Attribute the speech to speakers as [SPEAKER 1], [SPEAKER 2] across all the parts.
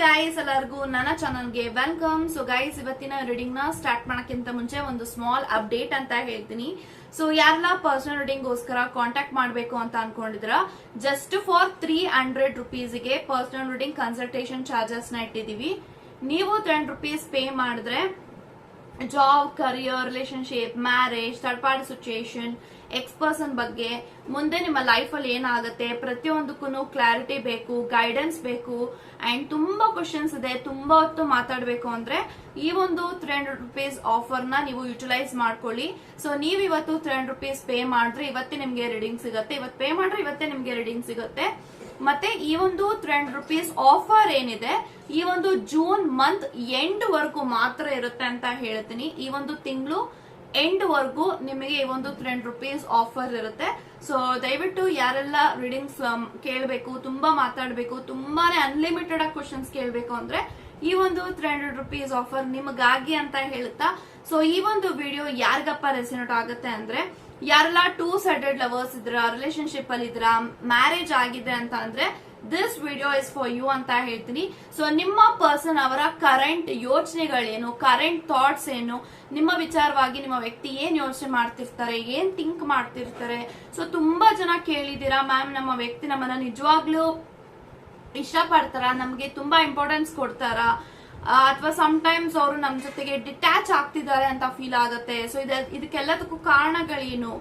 [SPEAKER 1] Guys ಎಲ್ಲರಿಗೂ ನನ್ನ ಚಾನಲ್ಗೆ ವೆಲ್ಕಮ್ ಸೊ ಗೈಸ್ ಇವತ್ತಿನ ರೀಡಿಂಗ್ನ ಸ್ಟಾರ್ಟ್ ಮಾಡೋಕ್ಕಿಂತ ಮುಂಚೆ ಒಂದು ಸ್ಮಾಲ್ ಅಪ್ಡೇಟ್ ಅಂತ ಹೇಳ್ತೀನಿ. ಸೊ ಯಾರೆಲ್ಲ ಪರ್ಸನಲ್ ರೀಡಿಂಗ್ ಗೋಸ್ಕರ ಕಾಂಟ್ಯಾಕ್ಟ್ ಮಾಡಬೇಕು ಅಂತ ಅನ್ಕೊಂಡಿದ್ರ ಜಸ್ಟ್ ಫಾರ್ ತ್ರೀ ಹಂಡ್ರೆಡ್ ರುಪೀಸ್ಗೆ ಪರ್ಸನಲ್ ರೀಡಿಂಗ್ ಕನ್ಸಲ್ಟೇಷನ್ ಚಾರ್ಜಸ್ನ ಇಟ್ಟಿದೀವಿ ನೀವು ಟೆನ್ ರುಪೀಸ್ ಪೇ ಮಾಡಿದ್ರೆ job career relationship marriage third party situation ex person ಬಗ್ಗೆ ಮುಂದೆ ನಿಮ್ಮ ಲೈಫ್ ಅಲ್ಲಿ ಏನಾಗುತ್ತೆ? ಪ್ರತಿಯೊಂದಕ್ಕೂ ಕ್ಲಾರಿಟಿ ಬೇಕು ಗೈಡೆನ್ಸ್ ಬೇಕು ಅಂಡ್ ತುಂಬಾ ಕ್ವಶನ್ಸ್ ಇದೆ, ತುಂಬಾ ಹೊತ್ತು ಮಾತಾಡಬೇಕು ಅಂದ್ರೆ ಈ ಒಂದು ತ್ರೀ ಹಂಡ್ರೆಡ್ ರುಪೀಸ್ ಆಫರ್ನ ನೀವು ಯುಟಿಲೈಸ್ ಮಾಡ್ಕೊಳ್ಳಿ. ಸೊ ನೀವು ಇವತ್ತು ತ್ರೀ ಹಂಡ್ರೆಡ್ ರುಪೀಸ್ ಪೇ ಮಾಡಿದ್ರೆ ಇವತ್ತೇ ನಿಮ್ಗೆ ರೀಡಿಂಗ್ ಸಿಗುತ್ತೆ. ಇವತ್ತು ಪೇ ಮಾಡಿದ್ರೆ ಇವತ್ತೇ ನಿಮ್ಗೆ ರೀಡಿಂಗ್ ಸಿಗುತ್ತೆ. ಮತ್ತೆ ಈ ಒಂದು ತ್ರೀ ಹಂಡ್ರೆಡ್ ರುಪೀಸ್ ಆಫರ್ ಏನಿದೆ, ಈ ಒಂದು ಜೂನ್ ಮಂತ್ ಎಂಡ್ ವರ್ಗೂ ಮಾತ್ರ ಇರುತ್ತೆ ಅಂತ ಹೇಳ್ತೀನಿ. ಈ ಒಂದು ತಿಂಗಳು ಎಂಡ್ ವರ್ಗೂ ನಿಮಗೆ ಈ ಒಂದು ತ್ರೀ ಹಂಡ್ರೆಡ್ ರುಪೀಸ್ ಆಫರ್ ಇರುತ್ತೆ. ಸೊ ದಯವಿಟ್ಟು ಯಾರೆಲ್ಲ ರೀಡಿಂಗ್ಸ್ ಕೇಳಬೇಕು, ತುಂಬಾ ಮಾತಾಡಬೇಕು, ತುಂಬಾನೇ ಅನ್ಲಿಮಿಟೆಡ್ ಆಗಿ ಕ್ವಶನ್ಸ್ ಕೇಳಬೇಕು ಅಂದ್ರೆ ಈ ಒಂದು ತ್ರೀ ಹಂಡ್ರೆಡ್ ರುಪೀಸ್ ಆಫರ್ ನಿಮಗಾಗಿ ಅಂತ ಹೇಳುತ್ತಾ. ಸೊ ಈ ಒಂದು ವಿಡಿಯೋ ಯಾರಿಗಪ್ಪ ರೆಸಿನೇಟ್ ಆಗುತ್ತೆ ಅಂದ್ರೆ, ಯಾರೆಲ್ಲ ಟೂ ಸೈಡೆಡ್ ಲವರ್ಸ್ ಇದ್ರ ರಿಲೇಶನ್ಶಿಪ್ ಅಲ್ಲಿ ಇದ್ರ ಮ್ಯಾರೇಜ್ ಆಗಿದೆ ಅಂತ ಅಂದ್ರೆ this video is for you ಅಂತ ಹೇಳ್ತೀನಿ. ಸೊ ನಿಮ್ಮ ಪರ್ಸನ್ ಅವರ ಕರೆಂಟ್ ಯೋಚನೆಗಳೇನು ಕರೆಂಟ್ ಥಾಟ್ಸ್ ಏನು, ನಿಮ್ಮ ವಿಚಾರವಾಗಿ ನಿಮ್ಮ ವ್ಯಕ್ತಿ ಏನ್ ಯೋಚನೆ ಮಾಡ್ತಿರ್ತಾರೆ, ಏನ್ ಥಿಂಕ್ ಮಾಡ್ತಿರ್ತಾರೆ. ಸೊ ತುಂಬಾ ಜನ ಕೇಳಿದ್ದೀರಾ ಮ್ಯಾಮ್ ನಮ್ಮ ವ್ಯಕ್ತಿ ನಮ್ಮನ್ನ ನಿಜವಾಗ್ಲೂ ಇಷ್ಟಪಡ್ತಾರ, ನಮ್ಗೆ ತುಂಬಾ ಇಂಪಾರ್ಟೆನ್ಸ್ ಕೊಡ್ತಾರ? ಅಥವಾ ಟೈಮ್ಸ್ ಅವರು ನಮ್ಮ ಜೊತೆಗೆ ಡಿಟ್ಯಾಚ್ ಆಗ್ತಿದ್ದಾರೆ ಅಂತ ಫೀಲ್ ಆಗುತ್ತೆ. ಸೊ ಇದ, ಇದಕ್ಕೆಲ್ಲದಕ್ಕೂ ಕಾರಣಗಳೇನು?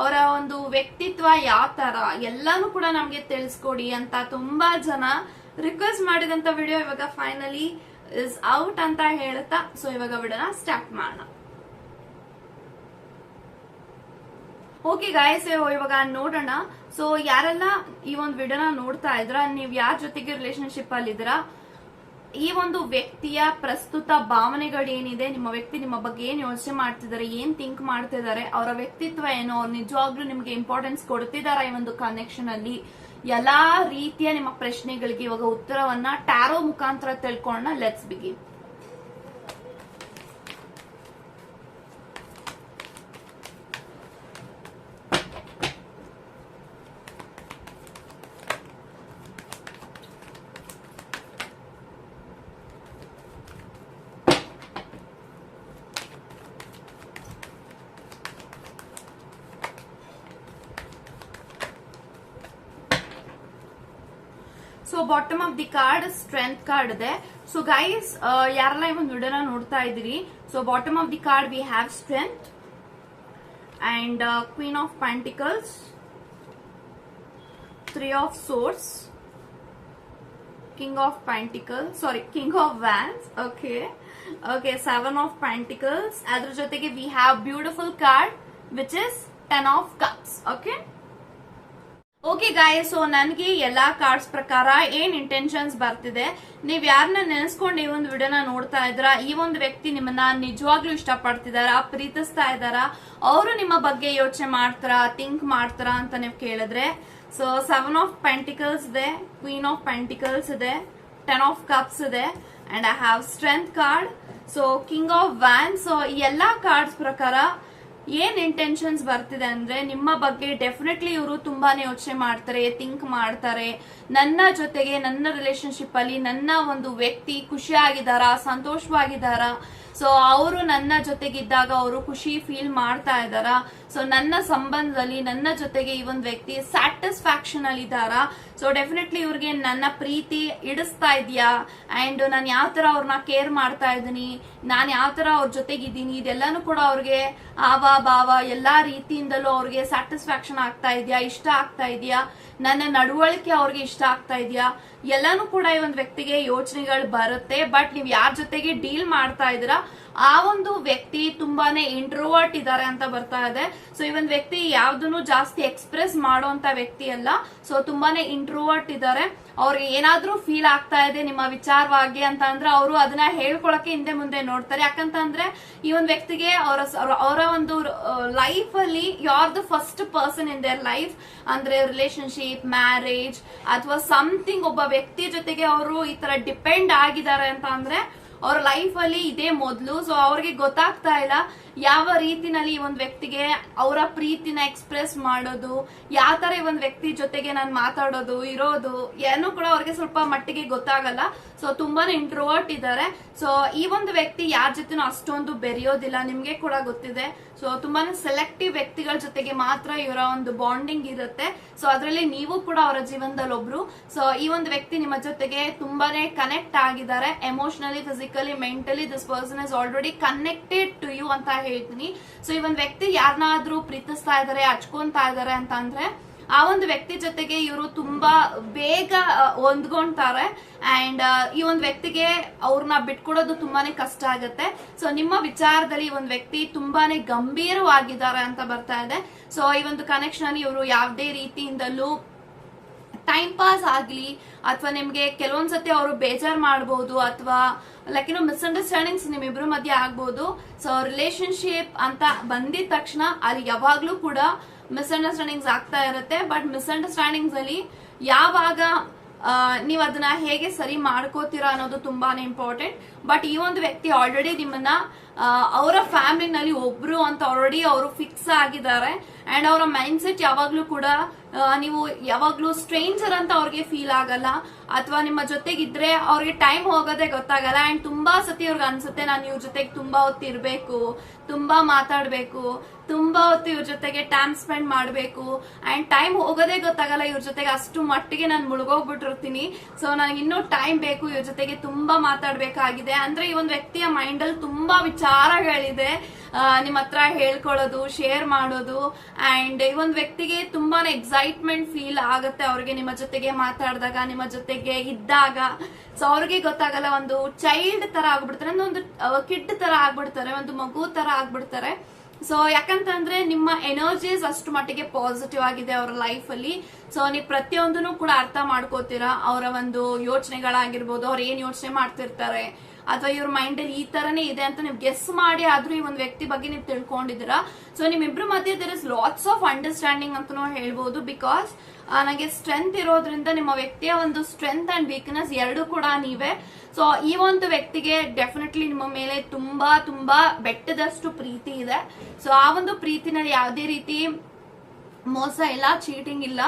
[SPEAKER 1] ಅವರ ಒಂದು ವ್ಯಕ್ತಿತ್ವ ಯಾವ ತರ, ಎಲ್ಲಾನು ಕೂಡ ನಮ್ಗೆ ತಿಳಿಸ್ಕೊಡಿ ಅಂತ ತುಂಬಾ ಜನ ರಿಕ್ವೆಸ್ಟ್ ಮಾಡಿದಂತ ವಿಡಿಯೋ ಇವಾಗ ಫೈನಲಿ ಇಸ್ ಔಟ್ ಅಂತ ಹೇಳ್ತಾ ಸೊ ಇವಾಗ ವಿಡಿಯೋನ ಸ್ಟಾರ್ಟ್ ಮಾಡೋಣ. ಓಕೆ ಗಾಯಸ್ ಇವಾಗ ನೋಡೋಣ. ಸೊ ಯಾರೆಲ್ಲ ಈ ಒಂದು ವಿಡಿಯೋನ ನೋಡ್ತಾ ಇದ್ರ, ನೀವ್ ಯಾರ ಜೊತೆಗೆ ರಿಲೇಶನ್ಶಿಪ್ ಅಲ್ಲಿ ಇದ್ರ ಈ ಒಂದು ವ್ಯಕ್ತಿಯ ಪ್ರಸ್ತುತ ಭಾವನೆಗಳು ಏನಿದೆ ನಿಮ್ಮ ವ್ಯಕ್ತಿ ನಿಮ್ಮ ಬಗ್ಗೆ ಏನ್ ಯೋಚನೆ ಮಾಡ್ತಿದ್ದಾರೆ, ಏನ್ ಥಿಂಕ್ ಮಾಡ್ತಿದ್ದಾರೆ, ಅವರ ವ್ಯಕ್ತಿತ್ವ ಏನು, ಅವ್ರು ನಿಜವಾಗ್ಲೂ ನಿಮ್ಗೆ ಇಂಪಾರ್ಟೆನ್ಸ್ ಕೊಡ್ತಿದಾರ ಈ ಒಂದು ಕನೆಕ್ಷನ್ ಅಲ್ಲಿ? ಎಲ್ಲಾ ರೀತಿಯ ನಿಮ್ಮ ಪ್ರಶ್ನೆಗಳಿಗೆ ಇವಾಗ ಉತ್ತರವನ್ನ ಟ್ಯಾರೋ ಮುಖಾಂತರ ತಿಳ್ಕೊಂಡ ಲೆಟ್ಸ್ ಬಿಗಿ so bottom of the card strength card ಇದೆ. ಸೊ ಗೈಸ್ ಯಾರೆಲ್ಲ ಈ ಒಂದು ವಿಡಿಯೋನ ನೋಡ್ತಾ ಇದ್ದೀರಿ? So bottom of the card we have strength and queen of pentacles three of swords king of pentacle sorry king of wands okay okay seven of pentacles ಅದ್ರ ಜೊತೆಗೆ we have beautiful card which is ten of cups okay okay guys so ನನಗೆ ಎಲ್ಲಾ cards ಪ್ರಕಾರ ಏನ್ intentions ಬರ್ತಿದೆ, ನೀವ್ ಯಾರನ್ನ ನೆನೆಸ್ಕೊಂಡು ಈ ಒಂದು ವಿಡಿಯೋನ ನೋಡ್ತಾ ಇದ್ರ ಈ ಒಂದು ವ್ಯಕ್ತಿ ನಿಮ್ಮನ್ನ ನಿಜವಾಗ್ಲೂ ಇಷ್ಟಪಡ್ತಿದಾರ, ಪ್ರೀತಿಸ್ತಾ ಇದಾರ ಅವರು ನಿಮ್ಮ ಬಗ್ಗೆ ಯೋಚನೆ ಮಾಡ್ತಾರ ಥಿಂಕ್ ಮಾಡ್ತಾರ ಅಂತ ನೀವು ಕೇಳಿದ್ರೆ ಸೊ ಸೆವೆನ್ ಆಫ್ ಪೆಂಟಿಕಲ್ಸ್ ಇದೆ ಕ್ವೀನ್ ಆಫ್ ಪೆಂಟಿಕಲ್ಸ್ ಇದೆ ಟೆನ್ ಆಫ್ ಕಪ್ಸ್ ಇದೆ and I have strength card so king of wand so ಎಲ್ಲಾ ಕಾರ್ಡ್ಸ್ ಪ್ರಕಾರ ಏನ್ ಇಂಟೆನ್ಷನ್ಸ್ ಬರ್ತಿದೆ ಅಂದ್ರೆ ನಿಮ್ಮ ಬಗ್ಗೆ ಡೆಫಿನೆಟ್ಲಿ ಇವರು ತುಂಬಾನೇ ಯೋಚನೆ ಮಾಡ್ತಾರೆ ಥಿಂಕ್ ಮಾಡ್ತಾರೆ. ನನ್ನ ಜೊತೆಗೆ ನನ್ನ ರಿಲೇಶನ್ಶಿಪ್ ಅಲ್ಲಿ ನನ್ನ ಒಂದು ವ್ಯಕ್ತಿ ಖುಷಿಯಾಗಿದ್ದಾರಾ, ಸಂತೋಷವಾಗಿದ್ದಾರಾ? ಸೊ ಅವರು ನನ್ನ ಜೊತೆಗಿದ್ದಾಗ ಅವರು ಖುಷಿ ಫೀಲ್ ಮಾಡ್ತಾ ಇದ್ದಾರ? ಸೊ ನನ್ನ ಸಂಬಂಧದಲ್ಲಿ ನನ್ನ ಜೊತೆಗೆ ಈ ಒಂದು ವ್ಯಕ್ತಿ ಸ್ಯಾಟಿಸ್ಫ್ಯಾಕ್ಷನ್ ಅಲ್ಲಿ ಇದ್ದಾರಾ? ಸೊ ಡೆಫಿನೆಟ್ಲಿ ಇವ್ರಿಗೆ ನನ್ನ ಪ್ರೀತಿ ಇಡಿಸ್ತಾ ಇದೆಯಾ? ಅಂಡ್ ನಾನು ಯಾವ ತರ ಅವ್ರನ್ನ ಕೇರ್ ಮಾಡ್ತಾ ಇದ್ದೀನಿ? ನಾನು ಯಾವ ತರ ಅವ್ರ ಜೊತೆಗಿದ್ದೀನಿ? ಇದೆಲ್ಲಾನು ಕೂಡ ಅವ್ರಿಗೆ ಆವ ಭಾವ ಎಲ್ಲಾ ರೀತಿಯಿಂದಲೂ ಅವ್ರಿಗೆ ಸ್ಯಾಟಿಸ್ಫ್ಯಾಕ್ಷನ್ ಆಗ್ತಾ ಇದೆಯಾ? ಇಷ್ಟ ಆಗ್ತಾ ಇದೆಯಾ? ನನ್ನ ನಡವಳಿಕೆ ಅವ್ರಿಗೆ ಇಷ್ಟ ಆಗ್ತಾ ಇದೆಯಾ? ಎಲ್ಲಾನು ಕೂಡ ಈ ಒಂದು ವ್ಯಕ್ತಿಗೆ ಯೋಚನೆಗಳು ಬರುತ್ತೆ ಬಟ್ ನೀವು ಯಾರ ಜೊತೆಗೆ ಡೀಲ್ ಮಾಡ್ತಾ ಇದ್ದೀರಾ? ಆ ಒಂದು ವ್ಯಕ್ತಿ ತುಂಬಾನೇ ಇಂಟ್ರೋವರ್ಟ್ ಇದ್ದಾರೆ ಅಂತ ಬರ್ತಾ ಇದೆ. ಸೊ ಈ ಒಂದು ವ್ಯಕ್ತಿ ಯಾವ್ದನ್ನು ಜಾಸ್ತಿ ಎಕ್ಸ್ಪ್ರೆಸ್ ಮಾಡುವಂತ ವ್ಯಕ್ತಿ ಅಲ್ಲ. ಸೊ ತುಂಬಾನೇ ಇಂಟ್ರೋವರ್ಟ್ ಇದ್ದಾರೆ ಅವ್ರಿಗೆ ಏನಾದ್ರೂ ಫೀಲ್ ಆಗ್ತಾ ಇದೆ ನಿಮ್ಮ ವಿಚಾರವಾಗಿ ಅಂತ ಅಂದ್ರೆ ಅವರು ಅದನ್ನ ಹೇಳ್ಕೊಳಕ್ಕೆ ಹಿಂದೆ ಮುಂದೆ ನೋಡ್ತಾರೆ. ಯಾಕಂತಂದ್ರೆ ಈ ಒಂದು ವ್ಯಕ್ತಿಗೆ ಅವರ ಅವರ ಒಂದು ಲೈಫ್ ಅಲ್ಲಿ you are the first person in their life ಅಂದ್ರೆ ರಿಲೇಶನ್ಶಿಪ್ ಮ್ಯಾರೇಜ್ ಅಥವಾ ಸಮಥಿಂಗ್ ಒಬ್ಬ ವ್ಯಕ್ತಿ ಜೊತೆಗೆ ಅವರು ಈ ತರ ಡಿಪೆಂಡ್ ಆಗಿದ್ದಾರೆ ಅಂತ ಅಂದ್ರೆ ಅವ್ರ ಲೈಫ್ ಅಲ್ಲಿ ಇದೇ ಮೊದಲು. ಸೊ ಅವ್ರಿಗೆ ಗೊತ್ತಾಗ್ತಾ ಇಲ್ಲ ಯಾವ ರೀತಿನಲ್ಲಿ ಈ ಒಂದು ವ್ಯಕ್ತಿಗೆ ಅವರ ಪ್ರೀತಿನ ಎಕ್ಸ್ಪ್ರೆಸ್ ಮಾಡೋದು, ಯಾವ ತರ ಈ ಒಂದು ವ್ಯಕ್ತಿ ಜೊತೆಗೆ ನಾನು ಮಾತಾಡೋದು, ಇರೋದು, ಏನೂ ಕೂಡ ಅವ್ರಿಗೆ ಸ್ವಲ್ಪ ಮಟ್ಟಿಗೆ ಗೊತ್ತಾಗಲ್ಲ. ಸೊ ತುಂಬಾನೇ ಇಂಟ್ರೋವರ್ಟ್ ಇದ್ದಾರೆ ಸೊ ಈ ಒಂದು ವ್ಯಕ್ತಿ ಯಾರ ಜೊತೆನೂ ಅಷ್ಟೊಂದು ಬೆರೆಯೋದಿಲ್ಲ, ನಿಮ್ಗೆ ಕೂಡ ಗೊತ್ತಿದೆ. ಸೊ ತುಂಬಾನೇ ಸೆಲೆಕ್ಟಿವ್ ವ್ಯಕ್ತಿಗಳ ಜೊತೆಗೆ ಮಾತ್ರ ಇವರ ಒಂದು ಬಾಂಡಿಂಗ್ ಇರುತ್ತೆ. ಸೊ ಅದರಲ್ಲಿ ನೀವು ಕೂಡ ಅವರ ಜೀವನದಲ್ಲಿ ಒಬ್ರು. ಸೊ ಈ ಒಂದು ವ್ಯಕ್ತಿ ನಿಮ್ಮ ಜೊತೆಗೆ ತುಂಬಾನೇ ಕನೆಕ್ಟ್ ಆಗಿದ್ದಾರೆ emotionally physically mentally this person is already connected to you ಅಂತ ಹೇಳ್ತೀನಿ. ಸೊ ಈ ಒಂದು ವ್ಯಕ್ತಿ ಯಾರನ್ನಾದ್ರೂ ಪ್ರೀತಿಸ್ತಾ ಇದ್ದಾರೆ ಹಚ್ಕೊಂತಾ ಇದ್ದಾರೆ ಅಂತ ಅಂದ್ರೆ ಆ ಒಂದು ವ್ಯಕ್ತಿ ಜೊತೆಗೆ ಇವರು ತುಂಬಾ ಬೇಗ ಹೊಂದ್ಕೊಂತಾರೆ. ಅಂಡ್ ಈ ಒಂದು ವ್ಯಕ್ತಿಗೆ ಅವ್ರನ್ನ ಬಿಟ್ಕೊಡೋದು ತುಂಬಾನೇ ಕಷ್ಟ ಆಗುತ್ತೆ. ಸೊ ನಿಮ್ಮ ವಿಚಾರದಲ್ಲಿ ಈ ಒಂದು ವ್ಯಕ್ತಿ ತುಂಬಾನೇ ಗಂಭೀರವಾಗಿದ್ದಾರೆ ಅಂತ ಬರ್ತಾ ಇದೆ. ಸೊ ಈ ಒಂದು ಕನೆಕ್ಷನ್ ಇವರು ಯಾವುದೇ ರೀತಿಯಿಂದಲೂ ಟೈಮ್ ಪಾಸ್ ಆಗಲಿ, ಅಥವಾ ನಿಮ್ಗೆ ಕೆಲವೊಂದ್ಸತಿ ಅವರು ಬೇಜಾರ್ ಮಾಡಬಹುದು ಅಥವಾ ಲೈಕ್ ಏನೋ ಮಿಸ್ಅಂಡರ್ಸ್ಟ್ಯಾಂಡಿಂಗ್ಸ್ ನಿಮ್ಮಿಬ್ರು ಮಧ್ಯೆ ಆಗ್ಬೋದು. ಸೊ ರಿಲೇಶನ್ಶಿಪ್ ಅಂತ ಬಂದಿದ ತಕ್ಷಣ ಅಲ್ಲಿ ಯಾವಾಗ್ಲೂ ಕೂಡ ಮಿಸ್ಅಂಡರ್ಸ್ಟ್ಯಾಂಡಿಂಗ್ಸ್ ಆಗ್ತಾ ಇರುತ್ತೆ. ಬಟ್ ಮಿಸ್ಅಂಡರ್ಸ್ಟ್ಯಾಂಡಿಂಗ್ಸ್ ಅಲ್ಲಿ ಯಾವಾಗ ನೀವು ಅದನ್ನ ಹೇಗೆ ಸರಿ ಮಾಡ್ಕೋತೀರಾ ಅನ್ನೋದು ತುಂಬಾನೇ ಇಂಪಾರ್ಟೆಂಟ್ ಬಟ್ ಈ ಒಂದು ವ್ಯಕ್ತಿ ಆಲ್ರೆಡಿ ನಿಮ್ಮನ್ನ ಅವರ ಫ್ಯಾಮಿಲಿನಲ್ಲಿ ಒಬ್ರು ಅಂತ ಆಲ್ರೆಡಿ ಅವರು ಫಿಕ್ಸ್ ಆಗಿದ್ದಾರೆ. ಅಂಡ್ ಅವರ ಮೈಂಡ್ ಸೆಟ್ ಯಾವಾಗ್ಲೂ ಕೂಡ ನೀವು ಯಾವಾಗ್ಲೂ ಸ್ಟ್ರೇಂಜರ್ ಅಂತ ಅವ್ರಿಗೆ ಫೀಲ್ ಆಗಲ್ಲ. ಅಥವಾ ನಿಮ್ಮ ಜೊತೆಗಿದ್ರೆ ಅವ್ರಿಗೆ ಟೈಮ್ ಹೋಗೋದೇ ಗೊತ್ತಾಗಲ್ಲ. ಅಂಡ್ ತುಂಬಾ ಸತಿ ಅವ್ರಿಗೆ ಅನ್ಸುತ್ತೆ, ನಾನು ಇವ್ರ ಜೊತೆಗೆ ತುಂಬಾ ಹೊತ್ತಿರ್ಬೇಕು, ತುಂಬಾ ಮಾತಾಡ್ಬೇಕು. ತುಂಬಾ ಹೊತ್ತು ಇವ್ರ ಜೊತೆಗೆ ಟೈಮ್ ಸ್ಪೆಂಡ್ ಮಾಡಬೇಕು. ಅಂಡ್ ಟೈಮ್ ಹೋಗೋದೇ ಗೊತ್ತಾಗಲ್ಲ, ಇವ್ರ ಜೊತೆಗೆ ಅಷ್ಟು ಮಟ್ಟಿಗೆ ನಾನು ಮುಳುಗೋಗ್ಬಿಟ್ಟಿರ್ತೀನಿ. ಸೊ ನನಗೆ ಇನ್ನೂ ಟೈಮ್ ಬೇಕು, ಇವ್ರ ಜೊತೆಗೆ ತುಂಬಾ ಮಾತಾಡಬೇಕಾಗಿದೆ. ಅಂದ್ರೆ ಈ ಒಂದು ವ್ಯಕ್ತಿಯ ಮೈಂಡ್ ಅಲ್ಲಿ ತುಂಬಾ ವಿಚಾರಗಳಿದೆ. ನಿಮ್ಮ ಹತ್ರ ಹೇಳ್ಕೊಳ್ಳೋದು ಶೇರ್ ಮಾಡೋದು. ಅಂಡ್ ಈ ಒಂದು ವ್ಯಕ್ತಿಗೆ ತುಂಬಾ ಎಕ್ಸೈಟ್ಮೆಂಟ್ ಫೀಲ್ ಆಗುತ್ತೆ ಅವ್ರಿಗೆ ನಿಮ್ಮ ಜೊತೆಗೆ ಮಾತಾಡಿದಾಗ, ನಿಮ್ಮ ಜೊತೆಗೆ ಇದ್ದಾಗ. ಸೊ ಅವ್ರಿಗೆ ಗೊತ್ತಾಗಲ್ಲ, ಒಂದು ಚೈಲ್ಡ್ ತರ ಆಗ್ಬಿಡ್ತಾರೆ, ಅಂದ್ರೆ ಒಂದು ಕಿಡ್ ತರ ಆಗ್ಬಿಡ್ತಾರೆ, ಒಂದು ಮಗು ತರ ಆಗ್ಬಿಡ್ತಾರೆ. ಸೊ ಯಾಕಂತಂದ್ರೆ ನಿಮ್ಮ ಎನರ್ಜೀಸ್ ಅಷ್ಟು ಮಟ್ಟಿಗೆ ಪಾಸಿಟಿವ್ ಆಗಿದೆ ಅವರ ಲೈಫ್ ಅಲ್ಲಿ. ಸೊ ನೀವು ಪ್ರತಿಯೊಂದನ್ನು ಕೂಡ ಅರ್ಥ ಮಾಡ್ಕೋತೀರಾ? ಅವರ ಒಂದು ಯೋಚನೆಗಳಾಗಿರ್ಬೋದು, ಅವ್ರು ಏನ್ ಯೋಚನೆ ಮಾಡ್ತಿರ್ತಾರೆ? ಅಥವಾ ಇವ್ರ ಮೈಂಡ್ ಅಲ್ಲಿ ಈ ತರನೇ ಇದೆ ಅಂತ ನೀವು ಗೆಸ್ ಮಾಡಿ ಆದ್ರೂ ಈ ಒಂದು ವ್ಯಕ್ತಿ ಬಗ್ಗೆ ನೀವು ತಿಳ್ಕೊಂಡಿದ್ದೀರಾ. ಸೊ ನಿಮ್ಮಿಬ್ರು ಮಧ್ಯೆ there is lots of understanding ಅಂತ ಹೇಳ್ಬೋದು ಬಿಕಾಸ್ ನನಗೆ ಸ್ಟ್ರೆಂತ್ ಇರೋದ್ರಿಂದ ನಿಮ್ಮ ವ್ಯಕ್ತಿಯ ಒಂದು ಸ್ಟ್ರೆಂತ್ ಅಂಡ್ ವೀಕ್ನೆಸ್ ಎರಡು ಕೂಡ ನೀವೇ. ಸೊ ಈ ಒಂದು ವ್ಯಕ್ತಿಗೆ ಡೆಫಿನೆಟ್ಲಿ ನಿಮ್ಮ ಮೇಲೆ ತುಂಬಾ ತುಂಬಾ ಬೆಟ್ಟದಷ್ಟು ಪ್ರೀತಿ ಇದೆ. ಸೊ ಆ ಒಂದು ಪ್ರೀತಿನಲ್ಲಿ ಯಾವುದೇ ರೀತಿ ಮೋಸ ಇಲ್ಲ ಚೀಟಿಂಗ್ ಇಲ್ಲ.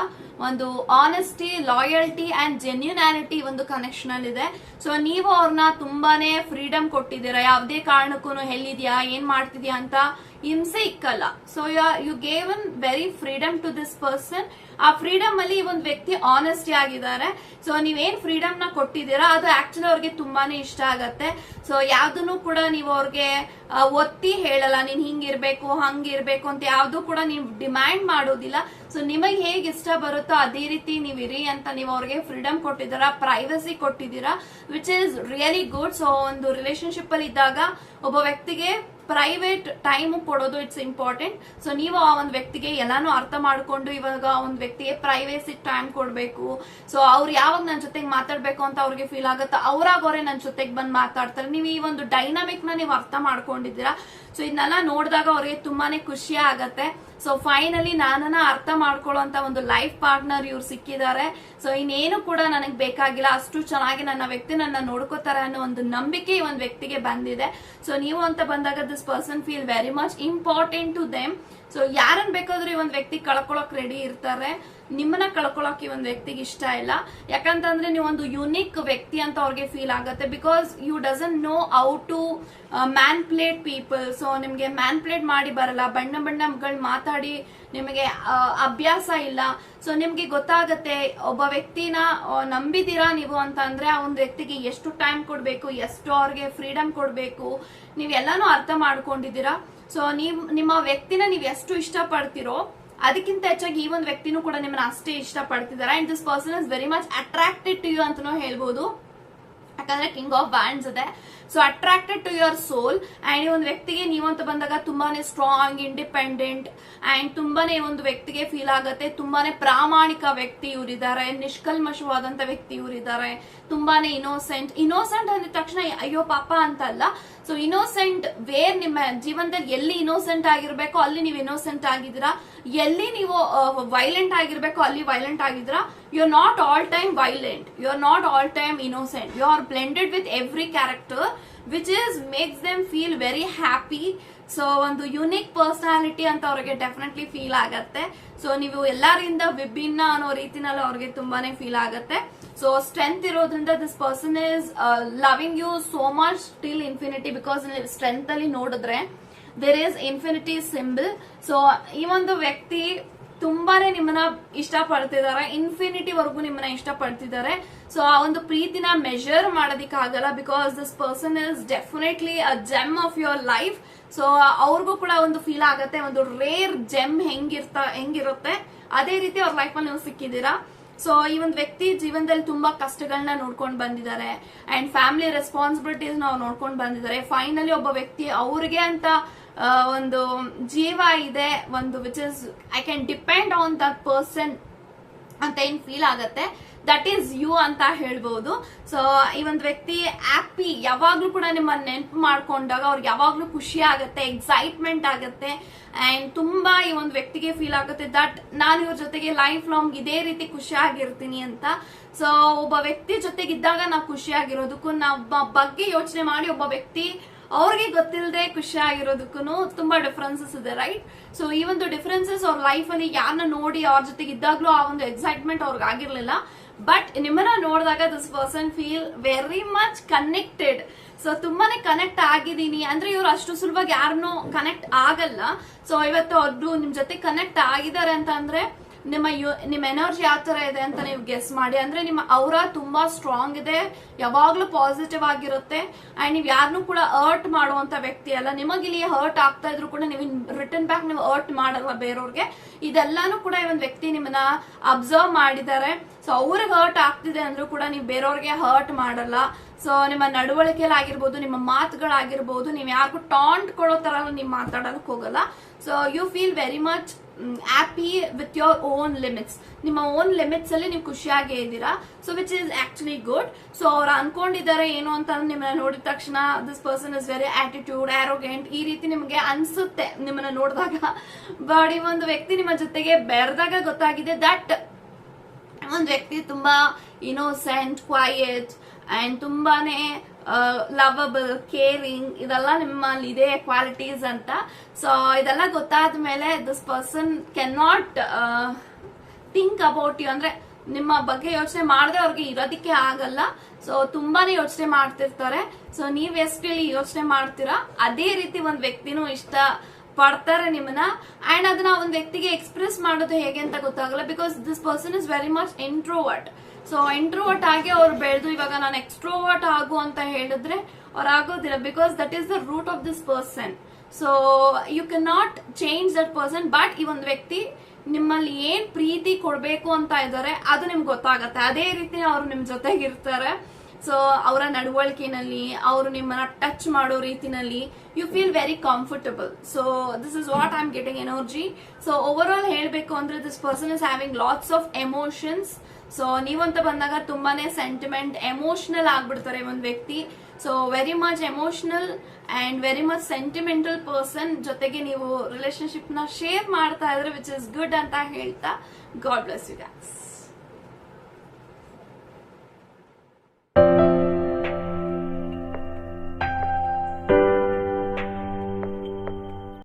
[SPEAKER 1] ಒಂದು ಆನೆಸ್ಟಿ ಲಾಯಲ್ಟಿ ಅಂಡ್ ಜೆನ್ಯುನಾಲಿಟಿ ಒಂದು ಕನೆಕ್ಷನ್ ಅಲ್ಲಿ ಇದೆ. ಸೊ ನೀವು ಅವ್ರನ್ನ ತುಂಬಾನೇ ಫ್ರೀಡಮ್ ಕೊಟ್ಟಿದ್ದೀರಾ? ಯಾವುದೇ ಕಾರಣಕ್ಕೂ ಎಲ್ಲಿದ್ಯಾ ಏನ್ ಮಾಡ್ತಿದ್ಯಾ ಅಂತ? ಹಿಂಸೆ ಇಕ್ಕಲ್ಲ. So you gave an very freedom to this person ಆ ಫ್ರೀಡಮ್ ಅಲ್ಲಿ ಒಂದು ವ್ಯಕ್ತಿ ಆನೆಸ್ಟಿ ಆಗಿದ್ದಾರೆ. ಸೊ ನೀವೇನ್ ಫ್ರೀಡಮ್ನ ಕೊಟ್ಟಿದ್ದೀರಾ? ಅದು ಆಕ್ಚುಲಿ ಅವ್ರಿಗೆ ತುಂಬಾನೇ ಇಷ್ಟ ಆಗತ್ತೆ. ಸೊ ಯಾವ್ದನ್ನು ಕೂಡ ನೀವು ಅವ್ರಿಗೆ ಒತ್ತಿ ಹೇಳಲ್ಲ. ನೀನ್ ಹಿಂಗಿರ್ಬೇಕು, ಹಂಗಿರ್ಬೇಕು ಅಂತ ಯಾವ್ದು ಕೂಡ ನೀವು ಡಿಮ್ಯಾಂಡ್ ಮಾಡೋದಿಲ್ಲ. ಸೊ ನಿಮಗೆ ಹೇಗೆ ಇಷ್ಟ ಬರುತ್ತೋ ಅದೇ ರೀತಿ ನೀವು ಇರಿ ಅಂತ ನೀವು ಅವ್ರಿಗೆ ಫ್ರೀಡಮ್ ಕೊಟ್ಟಿದ್ದೀರಾ ಪ್ರೈವಸಿ ಕೊಟ್ಟಿದ್ದೀರಾ which is really good so ಒಂದು ರಿಲೇಶನ್ಶಿಪ್ ಅಲ್ಲಿ ಇದ್ದಾಗ ಒಬ್ಬ ವ್ಯಕ್ತಿಗೆ ಪ್ರೈವೇಟ್ ಟೈಮ್ ಕೊಡೋದು ಇಟ್ಸ್ ಇಂಪಾರ್ಟೆಂಟ್ ಸೊ ನೀವು ಆ ಒಂದು ವ್ಯಕ್ತಿಗೆ ಎಲ್ಲಾನು ಅರ್ಥ ಮಾಡಿಕೊಂಡು ಇವಾಗ ಆ ಒಂದು ವ್ಯಕ್ತಿಗೆ ಪ್ರೈವೇಸಿ ಟೈಮ್ ಕೊಡಬೇಕು. ಸೊ ಅವ್ರು ಯಾವಾಗ ನನ್ನ ಜೊತೆಗೆ ಮಾತಾಡಬೇಕು ಅಂತ ಅವ್ರಿಗೆ ಫೀಲ್ ಆಗುತ್ತೆ? ಅವರಾಗೋರೆ ಅವರೇ ನನ್ನ ಜೊತೆಗೆ ಬಂದು ಮಾತಾಡ್ತಾರೆ. ನೀವು ಈ ಒಂದು ಡೈನಾಮಿಕ್ನ ನೀವು ಅರ್ಥ ಮಾಡ್ಕೊಂಡಿದ್ದೀರಾ? ಸೊ ಇದನ್ನೆಲ್ಲ ನೋಡಿದಾಗ ಅವ್ರಿಗೆ ತುಂಬಾನೇ ಖುಷಿ ಆಗತ್ತೆ. ಸೊ ಫೈನಲಿ ನಾನನ್ನ ಅರ್ಥ ಮಾಡ್ಕೊಳ್ಳುವಂತ ಒಂದು ಲೈಫ್ ಪಾರ್ಟ್ನರ್ ಇವ್ರು ಸಿಕ್ಕಿದ್ದಾರೆ. ಸೊ ಇನ್ನೇನು ಕೂಡ ನನಗೆ ಬೇಕಾಗಿಲ್ಲ. ಅಷ್ಟು ಚೆನ್ನಾಗಿ ನನ್ನ ವ್ಯಕ್ತಿ ನನ್ನ ನೋಡ್ಕೋತಾರೆ ಅನ್ನೋ ಒಂದು ನಂಬಿಕೆ ಈ ಒಂದು ವ್ಯಕ್ತಿಗೆ ಬಂದಿದೆ. ಸೊ ನೀವು ಅಂತ ಬಂದಾಗ this person feel very much important to them so ಯಾರನ್ನ ಬೇಕಾದ್ರೂ ಈ ಒಂದು ವ್ಯಕ್ತಿ ಕಳ್ಕೊಳಕ್ ರೆಡಿ ಇರ್ತಾರೆ. ನಿಮ್ಮನ್ನ ಕಳ್ಕೊಳಕ್ ಈ ಒಂದು ವ್ಯಕ್ತಿಗೆ ಇಷ್ಟ ಇಲ್ಲ. ಯಾಕಂತಂದ್ರೆ ನೀವು ಒಂದು ಯುನಿಕ್ ವ್ಯಕ್ತಿ ಅಂತ ಅವ್ರಿಗೆ ಫೀಲ್ ಆಗುತ್ತೆ. Because you doesn't know how to manipulate people so ನಿಮ್ಗೆ ಮ್ಯಾನ್ ಪ್ಲೇಟ್ ಮಾಡಿ ಬರಲ್ಲ. ಬಣ್ಣ ಬಣ್ಣಗಳು ಮಾತಾಡಿ ನಿಮಗೆ ಅಭ್ಯಾಸ ಇಲ್ಲ. ಸೊ ನಿಮ್ಗೆ ಗೊತ್ತಾಗತ್ತೆ, ಒಬ್ಬ ವ್ಯಕ್ತಿನ ನಂಬಿದೀರಾ ನೀವು ಅಂತ ಅಂದ್ರೆ ಆ ಒಂದು ವ್ಯಕ್ತಿಗೆ ಎಷ್ಟು ಟೈಮ್ ಕೊಡ್ಬೇಕು, ಎಷ್ಟು ಅವ್ರಿಗೆ ಫ್ರೀಡಮ್ ಕೊಡ್ಬೇಕು, ನೀವೆಲ್ಲಾನು ಅರ್ಥ ಮಾಡ್ಕೊಂಡಿದ್ದೀರಾ? ಸೊ ನೀವು, ನಿಮ್ಮ ವ್ಯಕ್ತಿನ ನೀವು ಎಷ್ಟು ಇಷ್ಟಪಡ್ತಿರೋ ಅದಕ್ಕಿಂತ ಹೆಚ್ಚಾಗಿ ಈ ಒಂದು ವ್ಯಕ್ತಿನೂ ಕೂಡ ನಿಮ್ಮನ್ನ ಅಷ್ಟೇ ಇಷ್ಟ ಪಡ್ತಿದ್ದಾರೆ and this person is very much attracted to you ಅಂತಾನೂ ಹೇಳ್ಬಹುದು ಯಾಕಂದ್ರೆ ಕಿಂಗ್ ಆಫ್ ಬ್ಯಾಂಡ್ಸ್ ಇದೆ. So attracted to your soul and ಒಂದು ವ್ಯಕ್ತಿಗೆ ನೀವು ಅಂತ ಬಂದಾಗ ತುಂಬಾನೇ ಸ್ಟ್ರಾಂಗ್ ಇಂಡಿಪೆಂಡೆಂಟ್ ಅಂಡ್ ತುಂಬಾನೇ ಒಂದು ವ್ಯಕ್ತಿಗೆ ಫೀಲ್ ಆಗುತ್ತೆ. ತುಂಬಾನೇ ಪ್ರಾಮಾಣಿಕ ವ್ಯಕ್ತಿ ಇವರಿದ್ದಾರೆ ನಿಷ್ಕಲ್ಮಶವಾದಂತ ವ್ಯಕ್ತಿ ಇವರಿದ್ದಾರೆ ತುಂಬಾನೇ ಇನೋಸೆಂಟ್ ಇನೋಸೆಂಟ್ ಅಂದ ತಕ್ಷಣ, ಅಯ್ಯೋ ಪಾಪ ಅಂತಲ್ಲ. ಸೊ ಇನೋಸೆಂಟ್ ವೇರ್ ನಿಮ್ಮ ಜೀವನದಲ್ಲಿ ಎಲ್ಲಿ ಇನೋಸೆಂಟ್ ಆಗಿರ್ಬೇಕೋ, ಅಲ್ಲಿ ನೀವು ಇನೋಸೆಂಟ್ ಆಗಿದ್ದೀರಾ. ಎಲ್ಲಿ ನೀವು ವೈಲೆಂಟ್ ಆಗಿರ್ಬೇಕೋ, ಅಲ್ಲಿ ವೈಲೆಂಟ್ ಆಗಿದ್ದೀರಾ. You are not all time violent you are not all time innocent you are blended with every character which is makes them feel very happy so ಒಂದು ಯುನಿಕ್ ಪರ್ಸನಾಲಿಟಿ ಅಂತ ಅವ್ರಿಗೆ definitely feel ಆಗತ್ತೆ. So ನೀವು ಎಲ್ಲರಿಂದ ವಿಭಿನ್ನ ಅನ್ನೋ ರೀತಿನಲ್ಲಿ ಅವ್ರಿಗೆ ತುಂಬಾನೇ ಫೀಲ್ ಆಗತ್ತೆ. ಸೊ ಸ್ಟ್ರೆಂತ್ ಇರೋದ್ರಿಂದ this person is loving you so much till infinity because strength ಅಲ್ಲಿ ನೋಡಿದ್ರೆ there is infinity symbol so ಈ ಒಂದು ವ್ಯಕ್ತಿ ತುಂಬಾನೇ ನಿಮ್ಮನ್ನ ಇಷ್ಟ ಪಡ್ತಿದ್ದಾರೆ ಇನ್ಫಿನಿಟಿ ವರೆಗೂ ನಿಮ್ಮನ್ನ ಇಷ್ಟ ಪಡ್ತಿದ್ದಾರೆ ಸೊ ಆ ಒಂದು ಪ್ರೀತಿನ measure ಮಾಡೋದಿಕ್ಕಾಗಲ್ಲ because this person is definitely a gem of your life so ಅವ್ರಿಗೂ ಕೂಡ ಒಂದು ಫೀಲ್ ಆಗತ್ತೆ, ಒಂದು ರೇರ್ ಜೆಮ್ ಹೆಂಗಿರ್ತ, ಹೆಂಗಿರುತ್ತೆ. ಅದೇ ರೀತಿ ಅವ್ರ ಲೈಫ್ ಅಲ್ಲಿ ನೀವು ಸಿಕ್ಕಿದ್ದೀರಾ. ಸೊ ಈ ಒಂದು ವ್ಯಕ್ತಿ ಜೀವನದಲ್ಲಿ ತುಂಬಾ ಕಷ್ಟಗಳನ್ನ ನೋಡ್ಕೊಂಡು ಬಂದಿದ್ದಾರೆ. ಅಂಡ್ ಫ್ಯಾಮಿಲಿ ರೆಸ್ಪಾನ್ಸಿಬಿಲಿಟೀಸ್ ನಾವು ನೋಡ್ಕೊಂಡು ಬಂದಿದ್ದಾರೆ. ಫೈನಲಿ ಒಬ್ಬ ವ್ಯಕ್ತಿ ಅವ್ರಿಗೆ ಅಂತ ಒಂದು ಜೀವ ಇದೆ, ಒಂದು which is I can depend on that person ಅಂತ ಏನ್ ಫೀಲ್ ಆಗತ್ತೆ. ದಟ್ ಈಸ್ ಯು ಅಂತ ಹೇಳ್ಬಹುದು ಸೊ ಈ ಒಂದು ವ್ಯಕ್ತಿ ಹ್ಯಾಪಿ ಯಾವಾಗ್ಲೂ ಕೂಡ ನಿಮ್ಮ ನೆನಪು ಮಾಡ್ಕೊಂಡಾಗ ಅವ್ರಿಗೆ ಯಾವಾಗ್ಲೂ ಖುಷಿ ಆಗತ್ತೆ ಎಕ್ಸೈಟ್ಮೆಂಟ್ ಆಗತ್ತೆ. ಅಂಡ್ ತುಂಬಾ ಈ ಒಂದು ವ್ಯಕ್ತಿಗೆ ಫೀಲ್ ಆಗುತ್ತೆ ದಟ್ ನಾನು ಇವ್ರ ಜೊತೆಗೆ ಲೈಫ್ ಲಾಂಗ್ ಇದೇ ರೀತಿ ಖುಷಿಯಾಗಿರ್ತೀನಿ ಅಂತ. ಸೊ ಒಬ್ಬ ವ್ಯಕ್ತಿ ಜೊತೆಗಿದ್ದಾಗ ನಾವು ಖುಷಿಯಾಗಿರೋದಕ್ಕೂ ನಾವು ಬಗ್ಗೆ ಯೋಚನೆ ಮಾಡಿ ಒಬ್ಬ ವ್ಯಕ್ತಿ ಅವ್ರಿಗೆ ಗೊತ್ತಿಲ್ಲದೆ ಖುಷಿ ಆಗಿರೋದಕ್ಕೂ ತುಂಬಾ ಡಿಫ್ರೆನ್ಸಸ್ ಇದೆ ರೈಟ್ ಸೊ ಈ ಒಂದು ಡಿಫ್ರೆನ್ಸಸ್ ಅವ್ರ ಲೈಫ್ ಅಲ್ಲಿ ಯಾರನ್ನ ನೋಡಿ ಅವ್ರ ಜೊತೆಗೆ ಇದ್ದಾಗ್ಲೂ ಆ ಒಂದು ಎಕ್ಸೈಟ್ಮೆಂಟ್ ಅವ್ರಿಗೆ ಆಗಿರ್ಲಿಲ್ಲ. ಬಟ್ ನಿಮ್ಮನ್ನ ನೋಡಿದಾಗ this person feel very much connected so ತುಂಬಾನೇ ಕನೆಕ್ಟ್ ಆಗಿದ್ದೀನಿ. ಅಂದ್ರೆ ಇವ್ರು ಅಷ್ಟು ಸುಲಭವಾಗಿ ಯಾರನ್ನೂ ಕನೆಕ್ಟ್ ಆಗಲ್ಲ. ಸೊ ಇವತ್ತು ಅವ್ರು ನಿಮ್ ಜೊತೆ ಕನೆಕ್ಟ್ ಆಗಿದ್ದಾರೆ ಅಂತ ಅಂದ್ರೆ ನಿಮ್ಮ ಯು, ನಿಮ್ಮ ಎನರ್ಜಿ ಯಾವ ತರ ಇದೆ ಅಂತ ನೀವು ಗೆಸ್ ಮಾಡಿ. ಅಂದ್ರೆ ನಿಮ್ಮ ಅವರ ತುಂಬಾ ಸ್ಟ್ರಾಂಗ್ ಇದೆ, ಯಾವಾಗ್ಲೂ ಪಾಸಿಟಿವ್ ಆಗಿರುತ್ತೆ. ಅಂಡ್ ನೀವು ಯಾರನ್ನೂ ಕೂಡ ಹರ್ಟ್ ಮಾಡುವಂತ ವ್ಯಕ್ತಿ ಅಲ್ಲ. ನಿಮಗೆ ಇಲ್ಲಿ ಹರ್ಟ್ ಆಗ್ತಾ ಇದ್ರು ಕೂಡ ನೀವು ರಿಟರ್ನ್ ಬ್ಯಾಕ್ ನೀವು ಹರ್ಟ್ ಮಾಡಲ್ಲ ಬೇರೆಯವ್ರಿಗೆ? ಇದೆಲ್ಲಾನು ಕೂಡ ಈ ಒಂದು ವ್ಯಕ್ತಿ ನಿಮ್ಮನ್ನ ಅಬ್ಸರ್ವ್ ಮಾಡಿದ್ದಾರೆ. ಸೊ ಅವ್ರಿಗೆ ಹರ್ಟ್ ಆಗ್ತಿದೆ ಅಂದ್ರೂ ಕೂಡ ನೀವು ಬೇರೆಯವ್ರಿಗೆ ಹರ್ಟ್ ಮಾಡಲ್ಲ. ಸೊ ನಿಮ್ಮ ನಡವಳಿಕೆಲಾಗಿರ್ಬೋದು, ನಿಮ್ಮ ಮಾತುಗಳಾಗಿರ್ಬೋದು, ನೀವು ಯಾರಿಗೂ ಟಾಂಟ್ ಕೊಡೋ ತರ ನೀವು ಮಾತಾಡೋದಕ್ಕೆ ಹೋಗಲ್ಲ. So you feel very much happy with your own limits ನಿಮ್ಮ ಓನ್ ಲಿಮಿಟ್ಸ್ ಅಲ್ಲಿ ನೀವು ಖುಷಿಯಾಗೇ ಇದ್ದೀರಾ? So which is actually good so ಅವ್ರು ಅನ್ಕೊಂಡಿದ್ದಾರೆ ಏನು ಅಂತ ನಿಮ್ಮನ್ನ ನೋಡಿದ ತಕ್ಷಣ this person is very attitude arrogant ಈ ರೀತಿ ನಿಮಗೆ ಅನ್ಸುತ್ತೆ ನಿಮ್ಮನ್ನ ನೋಡಿದಾಗ. ಬಟ್ ಈ ಒಂದು ವ್ಯಕ್ತಿ ನಿಮ್ಮ ಜೊತೆಗೆ ಬೆರೆದಾಗ ಗೊತ್ತಾಗಿದೆ ದಟ್ ಒಂದು ವ್ಯಕ್ತಿ ತುಂಬಾ ಇನೋಸೆಂಟ್ ಕ್ವಾಯಿಟ್ ಅಂಡ್ ತುಂಬಾನೇ ಲವಬಲ್ ಕೇರಿಂಗ್ ಇದೆಲ್ಲ ನಿಮ್ಮಲ್ಲಿ ಇದೆ ಕ್ವಾಲಿಟೀಸ್ ಅಂತ. ಸೊ ಇದೆಲ್ಲ ಗೊತ್ತಾದ ಮೇಲೆ this person can not think about you ಅಂದ್ರೆ ನಿಮ್ಮ ಬಗ್ಗೆ ಯೋಚನೆ ಮಾಡದೆ ಅವ್ರಿಗೆ ಇರೋದಕ್ಕೆ ಆಗಲ್ಲ. ಸೊ ತುಂಬಾನೇ ಯೋಚನೆ ಮಾಡ್ತಿರ್ತಾರೆ. ಸೊ ನೀವ್ ಎಷ್ಟು ಯೋಚನೆ ಮಾಡ್ತೀರಾ? ಅದೇ ರೀತಿ ಒಂದ್ ವ್ಯಕ್ತಿನೂ ಇಷ್ಟ ಪಡ್ತಾರೆ ನಿಮ್ಮನ್ನ. ಅಂಡ್ ಅದನ್ನ ಒಂದ್ ವ್ಯಕ್ತಿಗೆ ಎಕ್ಸ್ಪ್ರೆಸ್ ಮಾಡೋದು ಹೇಗೆ ಅಂತ ಗೊತ್ತಾಗಲ್ಲ because this person is very much introvert so introvert ಆಗಿ ಅವ್ರು ಬೆಳೆದು ಇವಾಗ ನಾನು ಎಕ್ಸ್ಟ್ರೋವರ್ಟ್ ಆಗು ಅಂತ ಹೇಳಿದ್ರೆ ಅವ್ರು ಆಗೋದಿಲ್ಲ because that is the root of this person so you can not change that person but ಈ ಒಂದು ವ್ಯಕ್ತಿ ನಿಮ್ಮಲ್ಲಿ ಏನ್ ಪ್ರೀತಿ ಕೊಡಬೇಕು ಅಂತ ಇದ್ದಾರೆ ಅದು ನಿಮ್ಗೆ ಗೊತ್ತಾಗತ್ತೆ. ಅದೇ ರೀತಿ ಅವರು ನಿಮ್ ಜೊತೆಗಿರ್ತಾರೆ. ಸೊ ಅವರ ನಡವಳಿಕೆನಲ್ಲಿ, ಅವರು ನಿಮ್ಮನ್ನ ಟಚ್ ಮಾಡೋ ರೀತಿನಲ್ಲಿ you feel very comfortable so this is what I am getting energy so over all ಹೇಳಬೇಕು ಅಂದ್ರೆ this person is having lots of emotions so ನೀವಂತ ಬಂದಾಗ ತುಂಬಾನೇ ಸೆಂಟಿಮೆಂಟ್ ಎಮೋಷನಲ್ ಆಗ್ಬಿಡ್ತಾರೆ ಒಂದು ವ್ಯಕ್ತಿ. So very much emotional and very much sentimental person ಜೊತೆಗೆ ನೀವು ರಿಲೇಶನ್ಶಿಪ್ನ share ಮಾಡ್ತಾ ಇದ್ರೆ ವಿಚ್ ಇಸ್ ಗುಡ್ ಅಂತ ಹೇಳ್ತಾ ಗಾಡ್ ಬ್ಲೆಸ್ ಯು ಗ್ಯಾಸ್